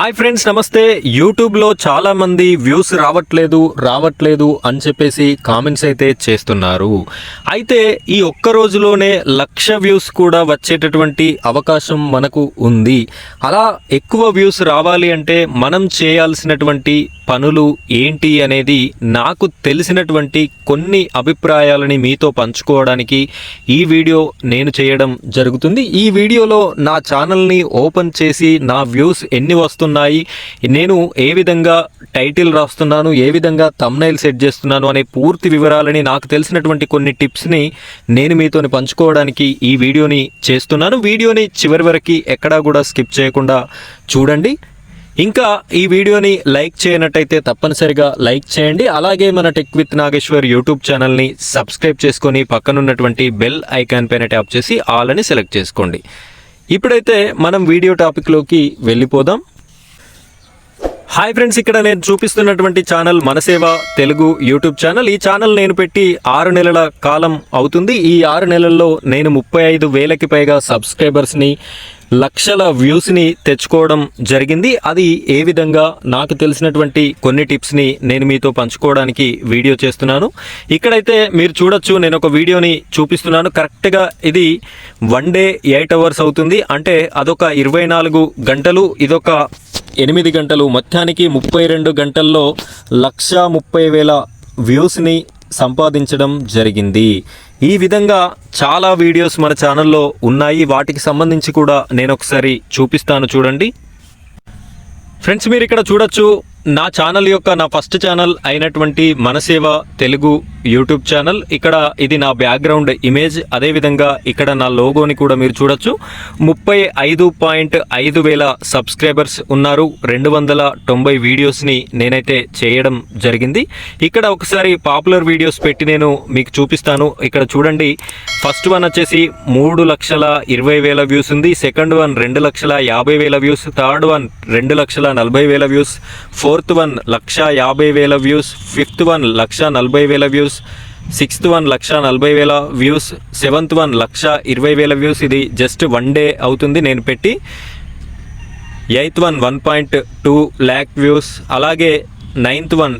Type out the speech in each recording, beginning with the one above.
Hi friends నమస్తే. యూట్యూబ్లో చాలామంది వ్యూస్ రావట్లేదు రావట్లేదు అని చెప్పేసి కామెంట్స్ అయితే చేస్తున్నారు. అయితే ఈ ఒక్క రోజులోనే లక్ష వ్యూస్ కూడా వచ్చేటటువంటి అవకాశం మనకు ఉంది. అలా ఎక్కువ వ్యూస్ రావాలి అంటే మనం చేయాల్సినటువంటి పనులు ఏంటి అనేది నాకు తెలిసినటువంటి కొన్ని అభిప్రాయాలని మీతో పంచుకోవడానికి ఈ వీడియో నేను చేయడం జరుగుతుంది. ఈ వీడియోలో నా ఛానల్ని ఓపెన్ చేసి నా వ్యూస్ ఎన్ని వస్తున్నాయి నేను ఏ విధంగా టైటిల్ రాస్తున్నాను ఏ విధంగా తమ్నైల్ సెట్ చేస్తున్నాను అనే పూర్తి వివరాలని నాకు తెలిసినటువంటి కొన్ని టిప్స్ని నేను మీతోని పంచుకోవడానికి ఈ వీడియోని చేస్తున్నాను. వీడియోని చివరి వరకు ఎక్కడా కూడా స్కిప్ చేయకుండా చూడండి. ఇంకా ఈ వీడియోని లైక్ చేయనట్టయితే తప్పనిసరిగా లైక్ చేయండి. అలాగే మన టెక్ విత్ నాగేశ్వర్ యూట్యూబ్ ఛానల్ని సబ్స్క్రైబ్ చేసుకొని పక్కనున్నటువంటి బెల్ ఐకాన్ పైన ట్యాప్ చేసి ఆల్ అని సెలెక్ట్ చేసుకోండి. ఇప్పుడైతే మనం వీడియో టాపిక్లోకి వెళ్ళిపోదాం. హాయ్ ఫ్రెండ్స్ ఇక్కడ నేను చూపిస్తున్నటువంటి channel Manaseva Telugu YouTube channel. ఈ ఛానల్ నేను పెట్టి ఆరు నెలల కాలం అవుతుంది. ఈ ఆరు నెలల్లో నేను ముప్పై ఐదు వేలకి పైగా సబ్స్క్రైబర్స్ని లక్షల వ్యూస్ని తెచ్చుకోవడం జరిగింది. అది ఏ విధంగా? నాకు తెలిసినటువంటి కొన్ని టిప్స్ని నేను మీతో పంచుకోవడానికి వీడియో చేస్తున్నాను. ఇక్కడైతే మీరు చూడొచ్చు నేను ఒక వీడియోని చూపిస్తున్నాను. కరెక్ట్గా ఇది వన్ డే ఎయిట్ అవర్స్ అవుతుంది. అంటే అదొక ఇరవై నాలుగు గంటలు ఇదొక ఎనిమిది గంటలు మొత్తానికి ముప్పై రెండు గంటల్లో లక్ష ముప్పై వేల వ్యూస్ని సంపాదించడం జరిగింది. ఈ విధంగా చాలా వీడియోస్ మన ఛానల్లో ఉన్నాయి. వాటికి సంబంధించి కూడా నేను ఒకసారి చూపిస్తాను చూడండి. ఫ్రెండ్స్ మీరు ఇక్కడ చూడొచ్చు. నా ఛానల్ యొక్క నా ఫస్ట్ ఛానల్ అయినటువంటి మనసేవ తెలుగు యూట్యూబ్ ఛానల్. ఇక్కడ ఇది నా బ్యాక్గ్రౌండ్ ఇమేజ్. అదేవిధంగా ఇక్కడ నా లోగోని కూడా మీరు చూడొచ్చు. ముప్పై ఐదు పాయింట్ ఐదు వేల సబ్స్క్రైబర్స్ ఉన్నారు. రెండు వందల తొంభై వీడియోస్ని నేనైతే చేయడం జరిగింది. ఇక్కడ ఒకసారి పాపులర్ వీడియోస్ పెట్టి నేను మీకు చూపిస్తాను. ఇక్కడ చూడండి. ఫస్ట్ వన్ వచ్చేసి మూడు లక్షల ఇరవై వేల వ్యూస్ ఉంది. సెకండ్ వన్ రెండు లక్షల యాభై వేల వ్యూస్ థర్డ్ వన్ రెండు లక్షల నలభై వేల వ్యూస్ ఫోర్త్ వన్ లక్ష యాభై వేల వ్యూస్ ఫిఫ్త్ వన్ లక్ష నలభై వేల వ్యూస్ సిక్స్త్ వన్ లక్ష నలభై వేల వ్యూస్ సెవెంత్ వన్ లక్ష ఇరవై వేల వ్యూస్. ఇది జస్ట్ వన్ డే అవుతుంది నేను పెట్టి. Eighth one one point two lakh views అలాగే ninth one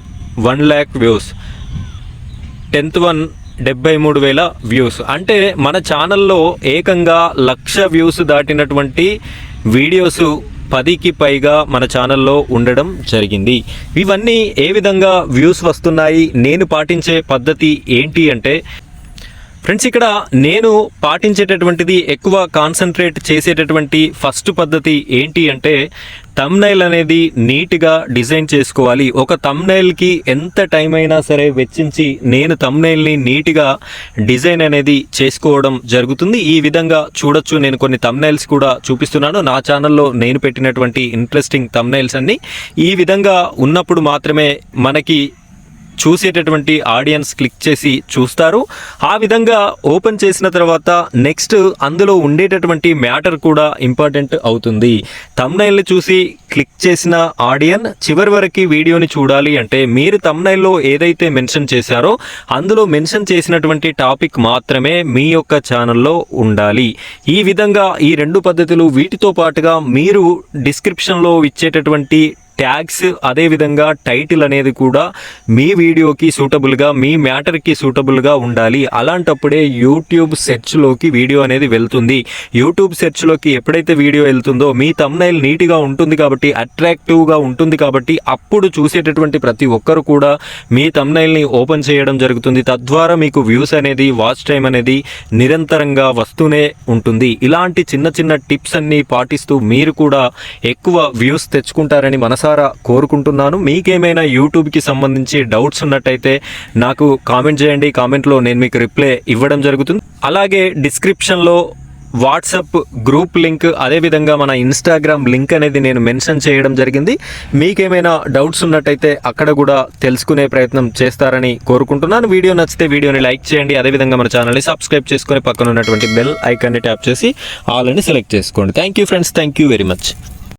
one lakh views tenth one డెబ్బై మూడు వేల వ్యూస్. అంటే మన ఛానల్లో ఏకంగా లక్ష వ్యూస్ దాటినటువంటి వీడియోస్ పదికి పైగా మన ఛానల్లో ఉండడం జరిగింది. ఇవన్నీ ఏ విధంగా వ్యూస్ వస్తున్నాయి? నేను పాటించే పద్ధతి ఏంటి అంటే ఫ్రెండ్స్ ఇక్కడ నేను పాటించేటటువంటిది ఎక్కువ కాన్సన్ట్రేట్ చేసేటటువంటి ఫస్ట్ పద్ధతి ఏంటి అంటే తమ్నైల్ అనేది నీట్గా డిజైన్ చేసుకోవాలి. ఒక తమ్నైల్కి ఎంత టైం అయినా సరే వెచ్చించి నేను తమ్నైల్ని నీట్గా డిజైన్ అనేది చేసుకోవడం జరుగుతుంది. ఈ విధంగా చూడొచ్చు నేను కొన్ని తమ్నైల్స్ కూడా చూపిస్తున్నాను. నా ఛానల్లో నేను పెట్టినటువంటి ఇంట్రెస్టింగ్ తమ్నైల్స్ అన్ని. ఈ విధంగా ఉన్నప్పుడు మాత్రమే మనకి చూసేటటువంటి ఆడియన్స్ క్లిక్ చేసి చూస్తారు. ఆ విధంగా ఓపెన్ చేసిన తర్వాత నెక్స్ట్ అందులో ఉండేటటువంటి మ్యాటర్ కూడా ఇంపార్టెంట్ అవుతుంది. తమ్నైల్ని చూసి క్లిక్ చేసిన ఆడియన్ చివరి వరకు వీడియోని చూడాలి అంటే మీరు తమ్నైల్లో ఏదైతే మెన్షన్ చేశారో అందులో మెన్షన్ చేసినటువంటి టాపిక్ మాత్రమే మీ యొక్క ఛానల్లో ఉండాలి. ఈ విధంగా ఈ రెండు పద్ధతులు వీటితో పాటుగా మీరు డిస్క్రిప్షన్లో ఇచ్చేటటువంటి ట్యాగ్స్ అదేవిధంగా టైటిల్ అనేది కూడా మీ వీడియోకి సూటబుల్గా మీ మ్యాటర్కి సూటబుల్గా ఉండాలి. అలాంటప్పుడే యూట్యూబ్ సెర్చ్లోకి వీడియో అనేది వెళ్తుంది. యూట్యూబ్ సెర్చ్లోకి ఎప్పుడైతే వీడియో వెళ్తుందో మీ తమ్నైల్ నీట్గా ఉంటుంది కాబట్టి అట్రాక్టివ్గా ఉంటుంది కాబట్టి అప్పుడు చూసేటటువంటి ప్రతి ఒక్కరు కూడా మీ తమ్నైల్ని ఓపెన్ చేయడం జరుగుతుంది. తద్వారా మీకు వ్యూస్ అనేది వాచ్ టైం అనేది నిరంతరంగా వస్తూనే ఉంటుంది. ఇలాంటి చిన్న చిన్న టిప్స్ అన్ని పాటిస్తూ మీరు కూడా ఎక్కువ వ్యూస్ తెచ్చుకుంటారని మనసా మనసారా కోరుకుంటున్నాను. మీకేమైనా యూట్యూబ్కి సంబంధించి డౌట్స్ ఉన్నట్టయితే నాకు కామెంట్ చేయండి. కామెంట్లో నేను మీకు రిప్లై ఇవ్వడం జరుగుతుంది. అలాగే డిస్క్రిప్షన్లో వాట్సప్ గ్రూప్ లింక్ అదేవిధంగా మన ఇన్స్టాగ్రామ్ లింక్ అనేది నేను మెన్షన్ చేయడం జరిగింది. మీకేమైనా డౌట్స్ ఉన్నట్టయితే అక్కడ కూడా తెలుసుకునే ప్రయత్నం చేస్తారని కోరుకుంటున్నాను. వీడియో నచ్చితే వీడియోని లైక్ చేయండి. అదేవిధంగా మన ఛానల్ని సబ్స్క్రైబ్ చేసుకొని పక్కన ఉన్నటువంటి బెల్ ఐకాన్ని ట్యాప్ చేసి ఆల్ అని సెలెక్ట్ చేసుకోండి. Thank you friends. Thank you very much.